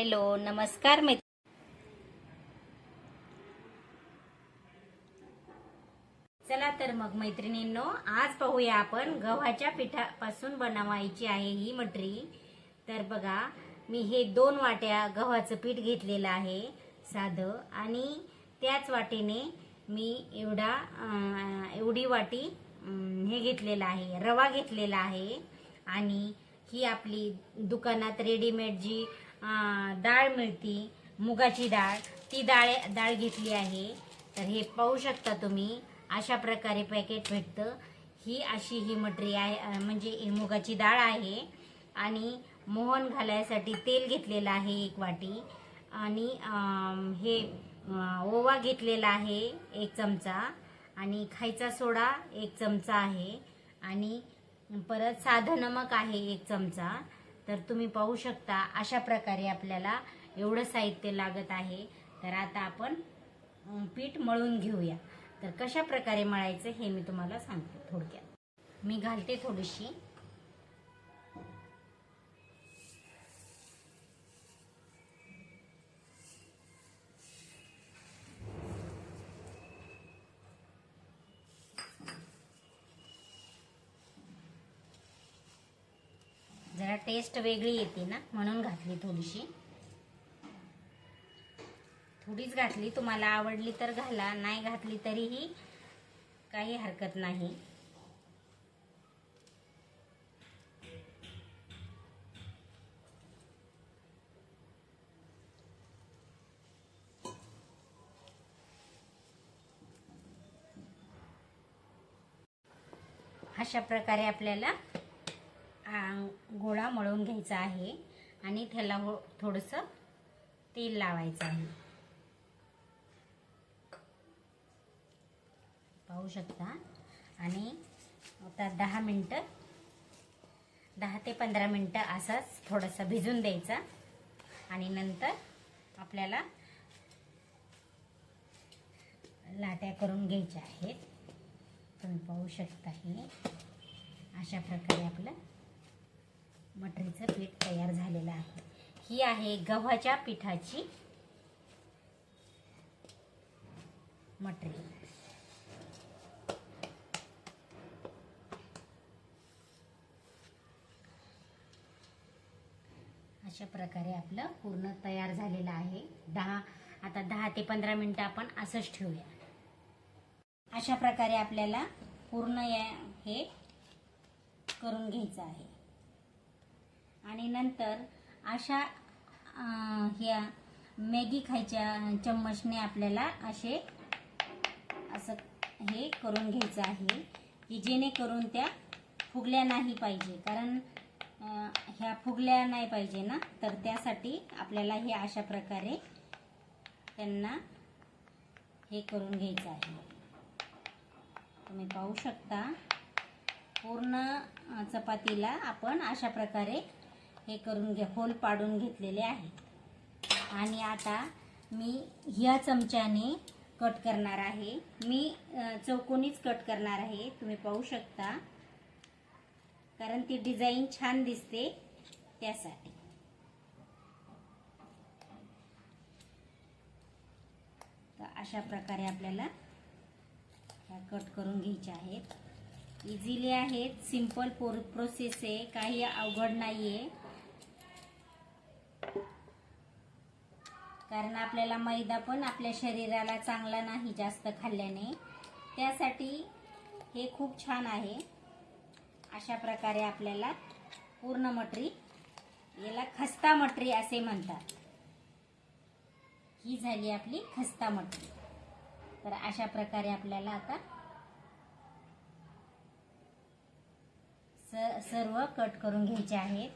Hello नमस्कार मित्र चला तर मग मैत्रिणींनो आज पाहूया आपण गव्हाच्या पिठापासून बनवायची आहे ही मटरी. तर बघा मी हे दोन वाट्या गव्हाचं पीठ घेतलेलं आहे साधं. आणि त्याच वाटीने मी एवढा एवढी वाटी हे घेतलेलं आहे रवा घेतलेला आहे. आणि ही आपली दुकानात रेडीमेड जी डाळ मिळती मुगाची डाळ ती डाळ डाळ घेतली आहे. तर हे पाहू शकता तुम्ही अशा प्रकारे पॅकेट भेटतं. ही अशी ही मटरी आहे म्हणजे ही मुगाची डाळ आहे. आणि मोहन घालायसाठी तेल घेतलेलं आहे एक वाटी. आणि हे ओवा घेतलेला आहे एक चमचा. आणि खायचा सोडा एक चमचा आहे. आणि परत साधं नमक आहे एक चमचा. तर तुम्ही पाहू शकता अशा प्रकारे आपल्याला एवढं साहित्य लागत आहे. तर आता आपण पीठ मळून घेऊया. तर कशा प्रकारे मळायचं हे मी तुम्हाला सांगते थोडक्यात. मी घालते थोडीशी टेस्ट वेगळी येते ना म्हणून घातली थोडीशी. थोडीच घातली तुम्हाला आवडली तर घाला नाही घातली तरीही काही हरकत नाही. अशा प्रकारे आपल्याला गोळा मळून घ्यायचा आहे आणि त्याला हो- थोडंसं तेल लावायचं आहे. पाहू शकता. आणि आता दहा मिनटं दहा ते पंधरा मिनटं असाच थोडासा भिजून द्यायचा. आणि नंतर आपल्याला लाट्या करून घ्यायच्या आहेत. तुम्ही पाहू शकता हे. अशा प्रकारे आपलं मटरीचं पीठ तयार झालेलं आहे. ही आहे गव्हाच्या पिठाची मटरी. अशा प्रकारे आपलं पूर्ण तयार झालेलं आहे. दहा आता दहा ते पंधरा मिनटं आपण असंच ठेवूया. अशा प्रकारे आपल्याला पूर्ण या हे करून घ्यायचं आहे. आणि नंतर अशा ह्या मॅगी खायच्या चम्मचने आपल्याला असे असं हे करून घ्यायचं आहे की जेणेकरून त्या फुगल्या नाही पाहिजे. कारण ह्या फुगल्या नाही पाहिजे ना तर त्यासाठी आपल्याला हे अशा प्रकारे त्यांना हे करून घ्यायचं आहे. तुम्ही पाहू शकता पूर्ण चपातीला आपण अशा प्रकारे हे करून घे होल पाडून घेतलेले आहेत आणि आता मी ह्या चमच्याने कट करणार आहे. मी चौकोनीच कट करणार आहे. तुम्ही पाहू शकता. कारण ती डिझाईन छान दिसते त्यासाठी. तर अशा प्रकारे आपल्याला ह्या कट करून घ्यायच्या आहेत. इझिली आहेत सिंपल प्रोसेस आहे. काही अवघड नाही आहे कारण आपल्याला मैदा पण आपल्या शरीराला चांगला नाही जास्त खाल्ल्याने. त्यासाठी हे खूप छान आहे. अशा प्रकारे आपल्याला पूर्ण मटरी याला खस्ता मटरी असे म्हणतात. ही झाली आपली खस्ता मटरी. तर अशा प्रकारे आपल्याला आता स सर्व कट करून घ्यायचे आहेत.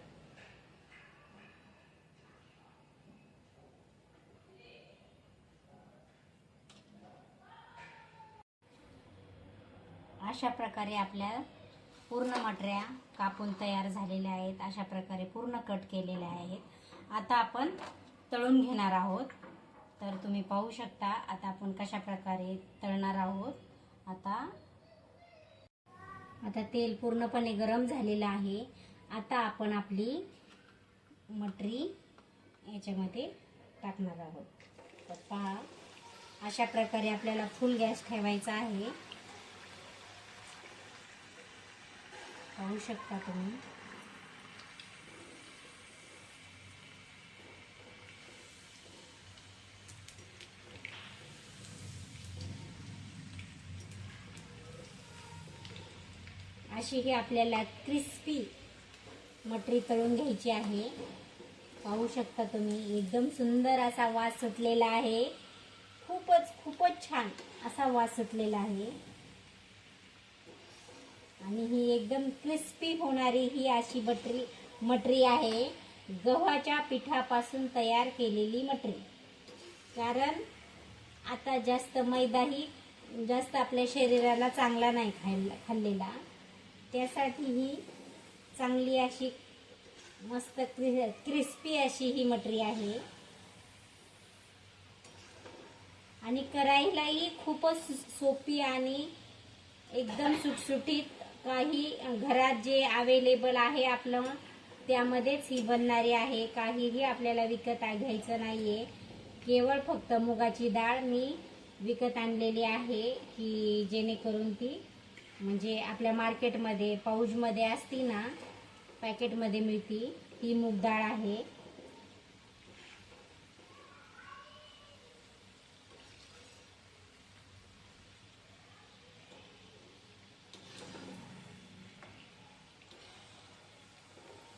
अशा प्रकारे आपल्या पूर्ण मटऱ्या कापून तयार झालेल्या आहेत. अशा प्रकारे पूर्ण कट केलेल्या आहेत. आता आपण तळून घेणार आहोत. तर तुम्ही पाहू शकता आता आपण कशा प्रकारे तळणार आहोत. आता आता तेल पूर्णपणे गरम झालेलं आहे. आता आपण आपली मटरी याच्यामध्ये टाकणार आहोत. तर पहा अशा प्रकारे आपल्याला फुल गॅस ठेवायचा आहे. पाहू शकता तुम्ही. अशी ही आपल्याला क्रिस्पी मटरी तळून घ्यायची आहे. पाहू शकता तुम्ही एकदम सुंदर असा वास सुटलेला आहे. खूपच खूपच छान असा वास सुटलेला आहे. आणि ही एकदम क्रिस्पी होणारी ही अशी बटरी मटरी आहे. गव्हाच्या पिठापासून तयार केलेली मटरी. कारण आता जास्त मैदाही जास्त आपल्या शरीराला चांगला नाही खायला खाल्लेला. त्यासाठी ही चांगली अशी मस्त क्रि क्रिस्पी अशी ही मटरी आहे. आणि करायलाही खूपच सोपी आणि एकदम सुटसुटीत काही घरात जे अवेलेबल आहे आपलं त्यामध्येच ही बनणारी आहे. काहीही आपल्याला विकत घ्यायचं नाहीये. केवळ फक्त मुगाची डाळ मी विकत आणलेली आहे की जेणेकरून ती म्हणजे आपल्या मार्केटमध्ये पाऊजमध्ये असती ना पॅकेटमध्ये मिळती. ती मूग डाळ आहे.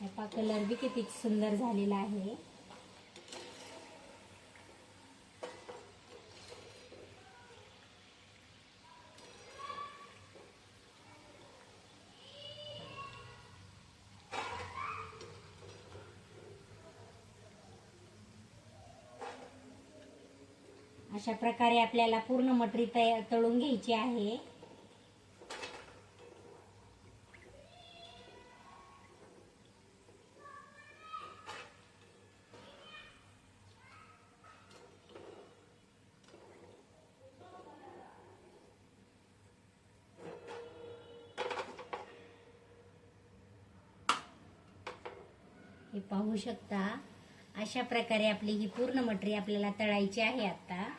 ह्याचा कलर बी किती सुंदर झालेला आहे. अशा प्रकारे आपल्याला पूर्ण मटरी तळून घ्यायची आहे. हे पाहू शकता. अशा प्रकारे आपली ही पूर्ण मटरी आपल्याला तळायची आहे आता.